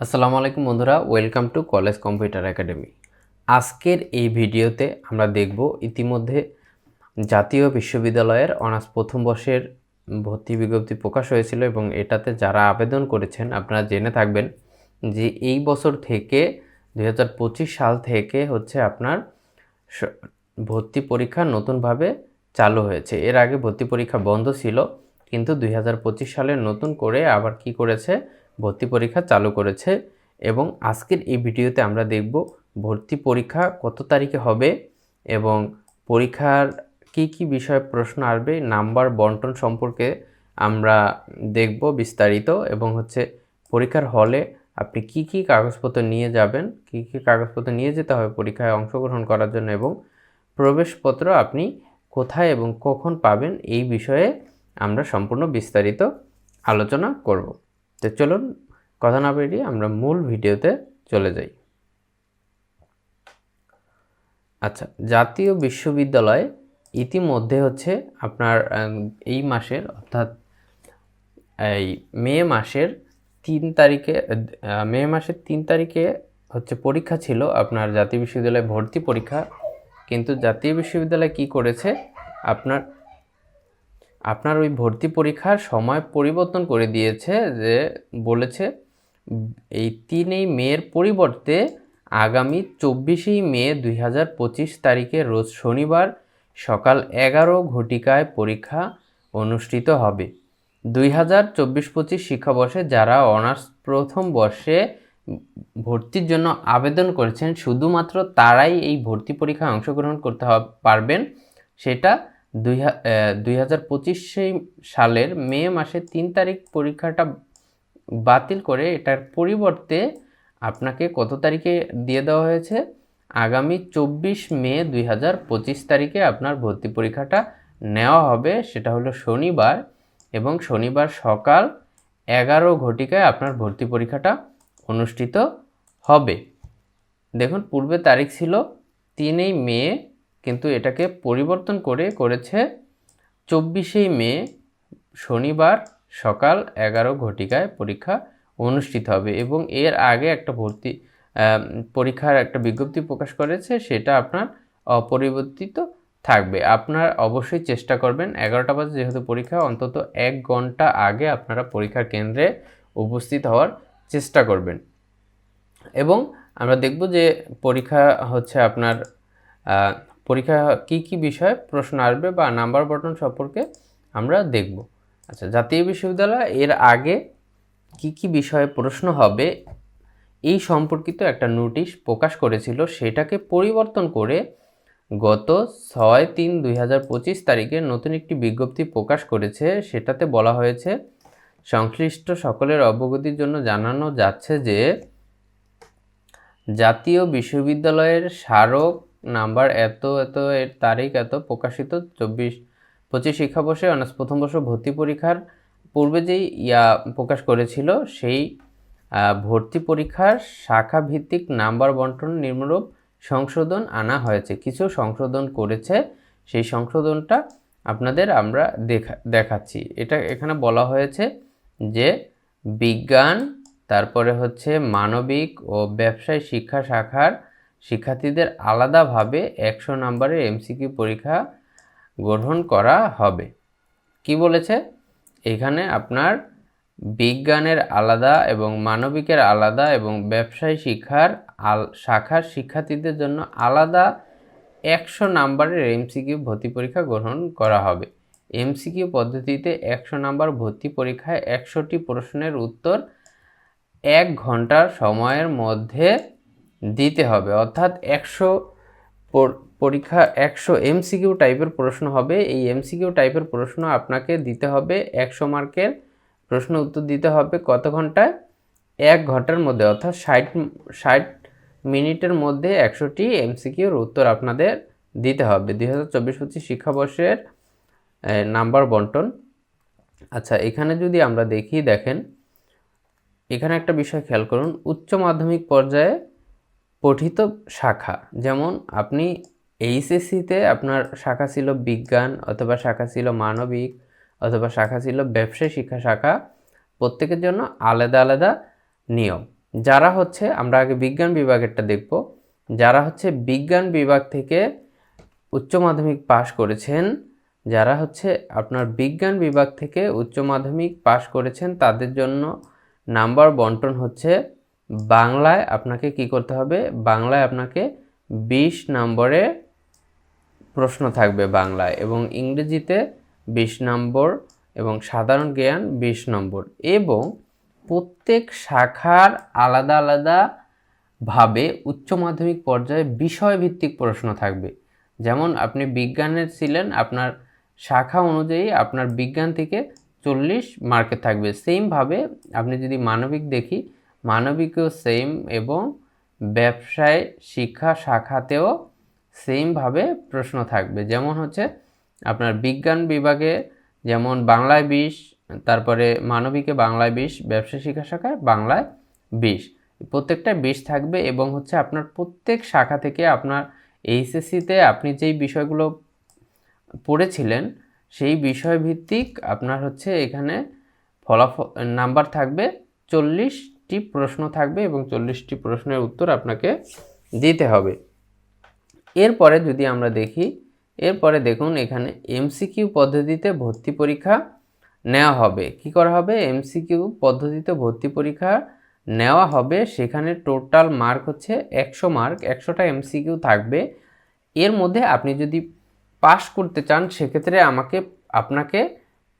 আসসালামু আলাইকুম বন্ধুরা, welcome to college computer academy. আজকের এই ভিডিওতে আমরা দেখব ইতিমধ্যে জাতীয় বিশ্ববিদ্যালয়ের অনার্স প্রথম বর্ষের ভর্তি বিজ্ঞপ্তি প্রকাশ হয়েছিল এবং এটাতে যারা আবেদন করেছেন, আপনারা জেনে থাকবেন যে এই বছর থেকে, দুই হাজার পঁচিশ সাল থেকে হচ্ছে আপনার ভর্তি পরীক্ষা নতুনভাবে চালু হয়েছে। এর আগে ভর্তি পরীক্ষা বন্ধ ছিল, কিন্তু দুই সালে নতুন করে আবার কি করেছে ভর্তি পরীক্ষা চালু করেছে এবং আজকের এই ভিডিওতে আমরা দেখব ভর্তি পরীক্ষা কত তারিখে হবে এবং পরীক্ষার কি কি বিষয়ে প্রশ্ন আসবে, নাম্বার, বন্টন সম্পর্কে আমরা দেখব বিস্তারিত এবং হচ্ছে পরীক্ষার হলে আপনি কি কি কাগজপত্র নিয়ে যাবেন, কি কি কাগজপত্র নিয়ে যেতে হবে পরীক্ষায় অংশগ্রহণ করার জন্য এবং প্রবেশপত্র আপনি কোথায় এবং কখন পাবেন এই বিষয়ে আমরা সম্পূর্ণ বিস্তারিত আলোচনা করব। তো চলুন কথা না বেরিয়ে আমরা মূল ভিডিওতে চলে যাই। আচ্ছা জাতীয় বিশ্ববিদ্যালয় ইতিমধ্যে হচ্ছে আপনার এই মাসের অর্থাৎ এই মে মাসের তিন তারিখে মে মাসের তিন তারিখে হচ্ছে পরীক্ষা ছিল আপনার জাতীয় বিশ্ববিদ্যালয়ে ভর্তি পরীক্ষা। কিন্তু জাতীয় বিশ্ববিদ্যালয় কি করেছে? আপনার আপনার ওই ভর্তি পরীক্ষার সময় পরিবর্তন করে দিয়েছে যে, বলেছে, এই তিনই মেয়ের পরিবর্তে আগামী চব্বিশেই মে দুই হাজার পঁচিশ তারিখে রোজ শনিবার সকাল এগারো ঘটিকায় পরীক্ষা অনুষ্ঠিত হবে। দুই হাজার চব্বিশ পঁচিশ শিক্ষাবর্ষে যারা অনার্স প্রথম বর্ষে ভর্তির জন্য আবেদন করেছেন, শুধুমাত্র তারাই এই ভর্তি পরীক্ষায় অংশগ্রহণ করতে পারবেন। সেটা দুই হাজার সালের মে মাসের তিন তারিখ পরীক্ষাটা বাতিল করে এটার পরিবর্তে আপনাকে কত তারিখে দিয়ে দেওয়া হয়েছে? আগামী চব্বিশ মে দুই হাজার পঁচিশ তারিখে আপনার ভর্তি পরীক্ষাটা নেওয়া হবে, সেটা হলো শনিবার এবং শনিবার সকাল এগারো ঘটিকায় আপনার ভর্তি পরীক্ষাটা অনুষ্ঠিত হবে। দেখুন, পূর্বে তারিখ ছিল তিনই মে কিন্তু এটাকে পরিবর্তন করে করেছে চব্বিশে মে, শনিবার সকাল এগারো ঘটিকায় পরীক্ষা অনুষ্ঠিত হবে এবং এর আগে একটা ভর্তি পরীক্ষার একটা বিজ্ঞপ্তি প্রকাশ করেছে, সেটা আপনার অপরিবর্তিত থাকবে। আপনার অবশ্যই চেষ্টা করবেন, এগারোটা বাজে যেহেতু পরীক্ষা, অন্তত এক ঘণ্টা আগে আপনারা পরীক্ষার কেন্দ্রে উপস্থিত হওয়ার চেষ্টা করবেন। এবং আমরা দেখব যে পরীক্ষা হচ্ছে আপনার পরীক্ষা কি কি বিষয়ে প্রশ্ন আসবে বা নাম্বার বটন সম্পর্কে আমরা দেখব। আচ্ছা জাতীয় বিশ্ববিদ্যালয় এর আগে কি কি বিষয়ে প্রশ্ন হবে এই সম্পর্কিত একটা নোটিশ প্রকাশ করেছিল। সেটাকে পরিবর্তন করে গত ছয় তিন দুই তারিখে নতুন একটি বিজ্ঞপ্তি প্রকাশ করেছে। সেটাতে বলা হয়েছে, সংশ্লিষ্ট সকলের অবগতির জন্য জানানো যাচ্ছে যে জাতীয় বিশ্ববিদ্যালয়ের স্মারক নাম্বার এত এত, এর তারিখ এত প্রকাশিত চব্বিশ, পঁচিশ শিক্ষাবর্ষে অনার্স প্রথম বর্ষ ভর্তি পরীক্ষার পূর্বে যেই ইয়া প্রকাশ করেছিল, সেই ভর্তি পরীক্ষার শাখা ভিত্তিক নাম্বার বন্টন নিম্নরূপ সংশোধন আনা হয়েছে। কিছু সংশোধন করেছে, সেই সংশোধনটা আপনাদের আমরা দেখা, দেখাচ্ছি। এটা এখানে বলা হয়েছে যে বিজ্ঞান, তারপরে হচ্ছে মানবিক ও ব্যবসায় শিক্ষা শাখার শিক্ষার্থীদের আলাদাভাবে একশো নম্বরের এমসিকিউ পরীক্ষা গ্রহণ করা হবে। কি বলেছে? এখানে আপনার বিজ্ঞানের আলাদা এবং মানবিকের আলাদা এবং ব্যবসায় শিক্ষার আল, শাখার শিক্ষার্থীদের জন্য আলাদা একশো নাম্বারের এমসিকিউ ভর্তি পরীক্ষা গ্রহণ করা হবে। এমসিকিউ পদ্ধতিতে একশো নাম্বার ভর্তি পরীক্ষায় একশোটি প্রশ্নের উত্তর এক ঘণ্টার সময়ের মধ্যে দিতে হবে। অর্থাৎ একশো পরীক্ষা একশো এমসিকিউ টাইপের প্রশ্ন হবে। এই এমসিকিউ টাইপের প্রশ্ন আপনাকে দিতে হবে। একশো মার্কের প্রশ্ন উত্তর দিতে হবে কত ঘন্টায়? এক ঘণ্টার মধ্যে, অর্থাৎ ষাট ষাট মিনিটের মধ্যে একশোটি এমসিকিউর উত্তর আপনাদের দিতে হবে। দুই হাজার চব্বিশ পঁচিশ শিক্ষাবর্ষের নাম্বার বন্টন। আচ্ছা এখানে যদি আমরা দেখি, দেখেন, এখানে একটা বিষয় খেয়াল করুন। উচ্চ মাধ্যমিক পর্যায়ে পঠিত শাখা। যেমন আপনি এইচএসসিতে আপনার শাখা ছিল বিজ্ঞান অথবা শাখা ছিল মানবিক অথবা শাখা ছিল ব্যবসায় শিক্ষা শাখা, প্রত্যেকের জন্য আলাদা আলাদা নিয়ম। যারা হচ্ছে, আমরা আগে বিজ্ঞান বিভাগেরটা দেখব। যারা হচ্ছে বিজ্ঞান বিভাগ থেকে উচ্চ মাধ্যমিক পাশ করেছেন, যারা হচ্ছে আপনার বিজ্ঞান বিভাগ থেকে উচ্চ মাধ্যমিক পাশ করেছেন, তাদের জন্য নাম্বার বন্টন হচ্ছে বাংলায় আপনাকে কি করতে হবে? বাংলায় আপনাকে বিশ নম্বরে প্রশ্ন থাকবে বাংলায় এবং ইংরেজিতে বিশ নম্বর এবং সাধারণ জ্ঞান বিশ নম্বর এবং প্রত্যেক শাখার আলাদা আলাদা ভাবে উচ্চ মাধ্যমিক পর্যায়ে বিষয়ভিত্তিক প্রশ্ন থাকবে। যেমন আপনি বিজ্ঞানের ছিলেন, আপনার শাখা অনুযায়ী আপনার বিজ্ঞান থেকে চল্লিশ মার্কে থাকবে। সেমভাবে আপনি যদি মানবিক দেখি মানবিকও সেম এবং ব্যবসায় শিক্ষা শাখাতেও সেমভাবে প্রশ্ন থাকবে। যেমন হচ্ছে আপনার বিজ্ঞান বিভাগে যেমন বাংলায় বিশ, তারপরে মানবিকে বাংলায় বিশ ব্যবসা শিক্ষা শাখায় বাংলায় বিশ। প্রত্যেকটা বিশ থাকবে এবং হচ্ছে আপনার প্রত্যেক শাখা থেকে আপনার এইচএসসিতে আপনি যেই বিষয়গুলো পড়েছিলেন, সেই বিষয়ভিত্তিক আপনার হচ্ছে এখানে ফলাফল নাম্বার থাকবে চল্লিশটি প্রশ্ন থাকবে এবং চল্লিশটি প্রশ্নের উত্তর আপনাকে দিতে হবে। এরপরে যদি আমরা দেখি, এরপরে দেখুন এখানে এমসিকিউ পদ্ধতিতে ভর্তি পরীক্ষা নেওয়া হবে। কি করা হবে? এমসিকিউ পদ্ধতিতে ভর্তি পরীক্ষা নেওয়া হবে। সেখানে টোটাল মার্ক হচ্ছে একশো মার্ক, একশোটা এমসিকিউ থাকবে। এর মধ্যে আপনি যদি পাস করতে চান, সেক্ষেত্রে আমাকে, আপনাকে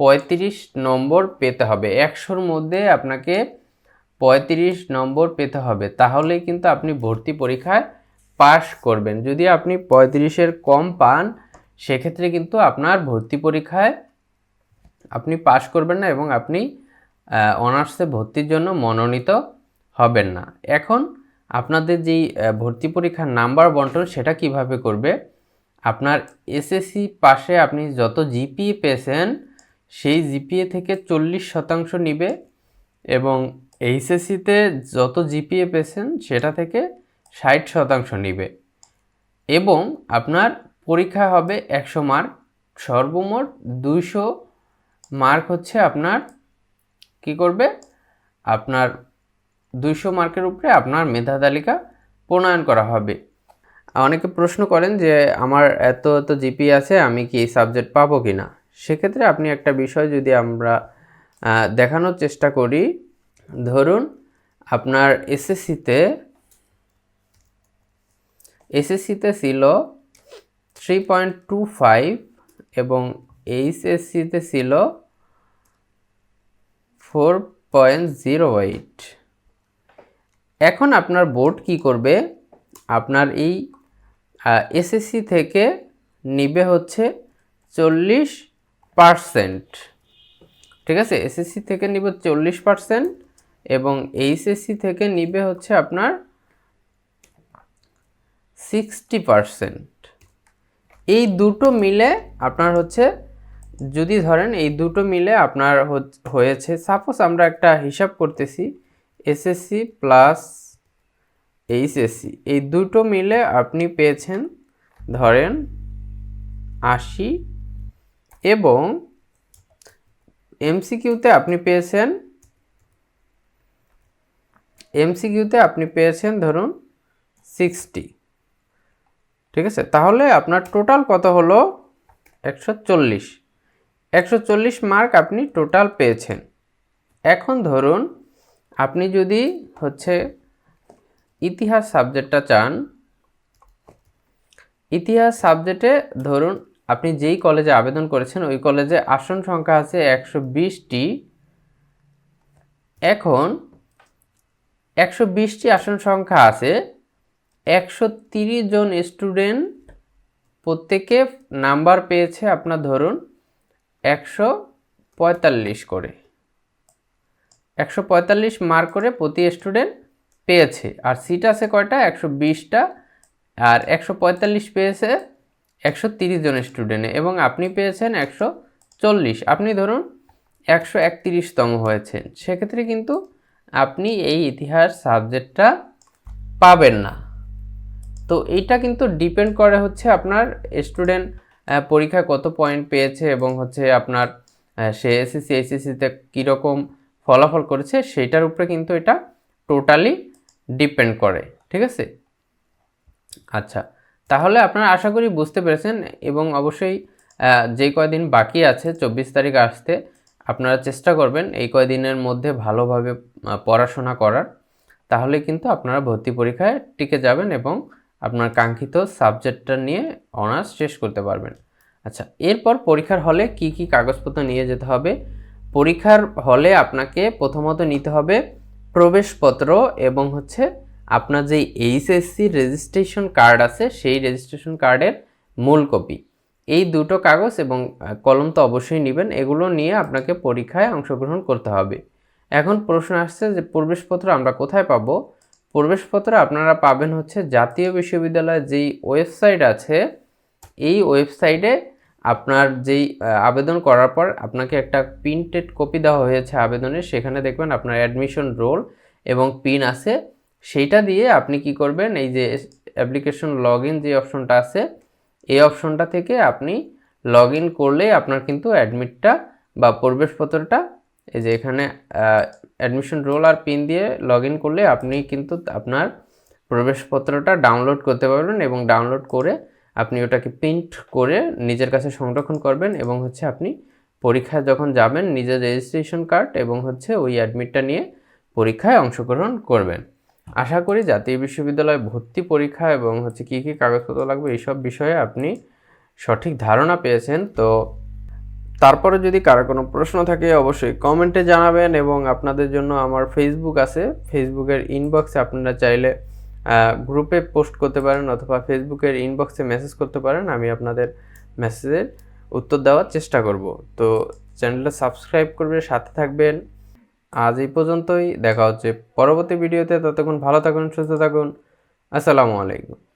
পঁয়ত্রিশ নম্বর পেতে হবে। একশোর মধ্যে আপনাকে পঁয়ত্রিশ নম্বর পেতে হবে। তাহলেই কিন্তু আপনি ভর্তি পরীক্ষায় পাশ করবেন। যদি আপনি পঁয়ত্রিশের কম পান, সেক্ষেত্রে কিন্তু আপনার ভর্তি পরীক্ষায় আপনি পাশ করবেন না এবং আপনি অনার্সে ভর্তির জন্য মনোনীত হবেন না। এখন আপনাদের যেই ভর্তি পরীক্ষার নাম্বার বন্টন, সেটা কীভাবে করবে? আপনার এসএসসি পাশে আপনি যত জিপিএ পেয়েছেন, সেই জিপিএ থেকে চল্লিশ শতাংশ নিবে এবং এইচএসসিতে যত জিপিএ পেয়েছেন সেটা থেকে ষাট শতাংশ নিবে। এবং আপনার পরীক্ষা হবে একশো মার্ক সর্বমোট দুইশো মার্ক হচ্ছে আপনার কি করবে? আপনার দুইশো মার্কের উপরে আপনার মেধা তালিকা প্রণয়ন করা হবে। অনেকে প্রশ্ন করেন যে, আমার এত এত জিপি আছে, আমি কি এই সাবজেক্ট পাবো কি না সেক্ষেত্রে আপনি একটা বিষয় যদি আমরা দেখানোর চেষ্টা করি ধরুন, আপনার এসএসসিতে এসএসসিতে ছিল থ্রি পয়েন্ট টু ফাইভ এবং এইচএসসিতে ছিল ফোর পয়েন্ট জিরো এইট এখন আপনার বোর্ড কি করবে? আপনার এই এসএসসি থেকে নিবে হচ্ছে চল্লিশ পারসেন্ট ঠিক আছে? এসএসসি থেকে নিবে চল্লিশ পারসেন্ট এবং এইচএসসি থেকে নিবে হচ্ছে আপনার সিক্সটি পারসেন্ট এই দুটো মিলে আপনার হচ্ছে, যদি ধরেন এই দুটো মিলে আপনার হয়েছে সাপোজ আমরা একটা হিসাব করতেছি এসএসসি প্লাস এইচএসসি এই দুটো মিলে আপনি পেয়েছেন ধরেন আশি এবং এমসিকিউতে আপনি পেয়েছেন এমসিকিউতে আপনি পেয়েছেন ধরুন সিক্সটি ঠিক আছে? তাহলে আপনার টোটাল কত হলো? একশো চল্লিশ। একশো চল্লিশ মার্ক আপনি টোটাল পেয়েছেন। এখন ধরুন আপনি যদি হচ্ছে ইতিহাস সাবজেক্টটা চান, ইতিহাস সাবজেক্টে ধরুন আপনি যেই কলেজে আবেদন করেছেন, ওই কলেজে আসন সংখ্যা আছে একশো বিশটি। এখন একশো বিশটি আসন সংখ্যা আছে। একশো তিরিশ জন স্টুডেন্ট প্রত্যেকে নাম্বার পেয়েছে আপনার ধরুন একশো পঁয়তাল্লিশ করে। একশো পঁয়তাল্লিশ মার্ক করে প্রতি স্টুডেন্ট পেয়েছে। আর সিট আছে কয়টা? একশো বিশটা। আর একশো পঁয়তাল্লিশ পেয়েছে একশো তিরিশ জন স্টুডেন্টে এবং আপনি পেয়েছেন একশো চল্লিশ। আপনি ধরুন একশো একত্রিশতম হয়েছেন। সেক্ষেত্রে কিন্তু আপনি এই ইতিহাস সাবজেক্টটা পাবেন না। তো এইটা কিন্তু ডিপেন্ড করে হচ্ছে আপনার স্টুডেন্ট পরীক্ষায় কত পয়েন্ট পেয়েছে এবং হচ্ছে আপনার সে এসএসসি, এইচএসসিতে কীরকম ফলাফল করেছে সেইটার উপরে কিন্তু এটা টোটালি ডিপেন্ড করে, ঠিক আছে? আচ্ছা তাহলে আপনারা আশা করি বুঝতে পেরেছেন এবং অবশ্যই যে কয়দিন বাকি আছে, চব্বিশ তারিখ আসতে আপনারা চেষ্টা করবেন এই কয়দিনের মধ্যে ভালোভাবে পড়াশোনা করার। তাহলে কিন্তু আপনারা ভর্তি পরীক্ষায় টিকে যাবেন এবং আপনার কাঙ্ক্ষিত সাবজেক্টটা নিয়ে অনার্স শেষ করতে পারবেন। আচ্ছা এরপর পরীক্ষার হলে কি কি কাগজপত্র নিয়ে যেতে হবে? পরীক্ষার হলে আপনাকে প্রথমত নিতে হবে প্রবেশপত্র এবং হচ্ছে আপনার যেই এইচএসসি রেজিস্ট্রেশন কার্ড আছে, সেই রেজিস্ট্রেশন কার্ডের মূল কপি এই দুটো কাগজ এবং কলম তো অবশ্যই নেবেন। এগুলো নিয়ে আপনাকে পরীক্ষায় অংশগ্রহণ করতে হবে। এখন প্রশ্ন আসছে যে প্রবেশপত্র আমরা কোথায় পাবো? প্রবেশপত্র আপনারা পাবেন হচ্ছে জাতীয় বিশ্ববিদ্যালয়ের যেই ওয়েবসাইট আছে, এই ওয়েবসাইটে আপনার যেই আবেদন করার পর আপনাকে একটা প্রিন্টেড কপি দেওয়া হয়েছে আবেদনের। সেখানে দেখবেন আপনার অ্যাডমিশন রোল এবং পিন আছে। সেইটা দিয়ে আপনি কি করবেন, এই যে অ্যাপ্লিকেশন লগ ইন যে অপশনটা আছে এই অপশনটা থেকে আপনি লগ ইন করলে আপনার কিন্তু অ্যাডমিটটা বা প্রবেশপত্রটা, এই যে এখানে অ্যাডমিশন রোল আর পিন দিয়ে লগ ইন করলে আপনি কিন্তু আপনার প্রবেশপত্রটা ডাউনলোড করতে পারবেন এবং ডাউনলোড করে আপনি ওটাকে প্রিন্ট করে নিজের কাছে সংরক্ষণ করবেন এবং হচ্ছে আপনি পরীক্ষায় যখন যাবেন, নিজের রেজিস্ট্রেশন কার্ড এবং হচ্ছে ওই অ্যাডমিটটা নিয়ে পরীক্ষায় অংশগ্রহণ করবেন। আশা করি জাতীয় বিশ্ববিদ্যালয় ভর্তি পরীক্ষা এবং হচ্ছে কী কী কাগজপত্র লাগবে এইসব বিষয়ে আপনি সঠিক ধারণা পেয়েছেন। তো তারপরে যদি কারও কোনো প্রশ্ন থাকে অবশ্যই কমেন্টে জানাবেন এবং আপনাদের জন্য আমার ফেসবুক আছে। ফেসবুকের ইনবক্সে আপনারা চাইলে গ্রুপে পোস্ট করতে পারেন অথবা ফেসবুকের ইনবক্সে মেসেজ করতে পারেন। আমি আপনাদের মেসেজের উত্তর দেওয়ার চেষ্টা করব। তো চ্যানেলটা সাবস্ক্রাইব করবে, সাথে থাকবেন। আজ এই পর্যন্তই। দেখা হচ্ছে পরবর্তী ভিডিওতে। ততক্ষণ ভালো থাকুন সুস্থ থাকুন। আসসালামু আলাইকুম।